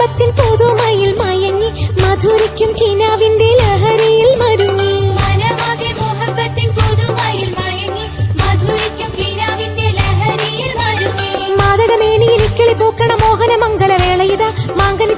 താപത്തിൻ പുതുമയിൽ മയങ്ങി മധുരിക്കും കിനാവിന്റെ ലഹരിയിൽ മരുങ്ങി. മാതകമേനിയിൽ കിളി പൂക്കണ മോഹന മംഗലവേളയിത മാങ്കന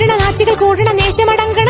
നേരിടണം ആച്ചുകൾ കൂടണം നേശമടങ്ങണം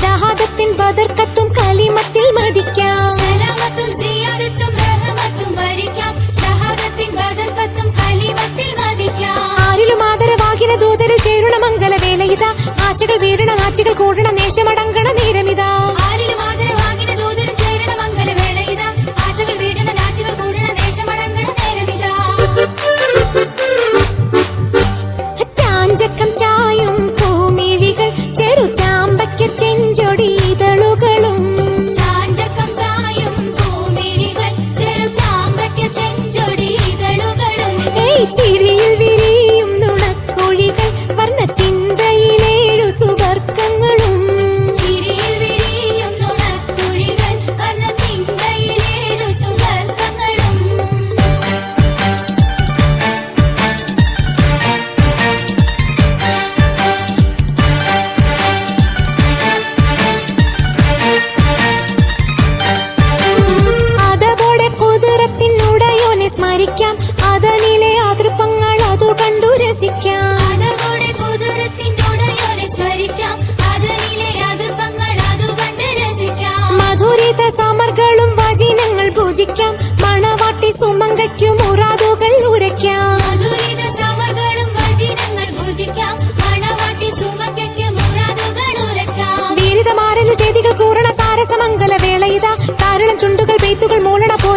ഷഹാദത്തിൻ ബദർക്കത്തും കലിമത്തിൽ മടിക്കാം. ആശകൾ വീഴണ ആച്ചകൾ കൂടണ നേശമടങ്കണ നീരമിതാ. mentira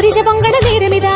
తొరిజ పొంగడ నీరు మీద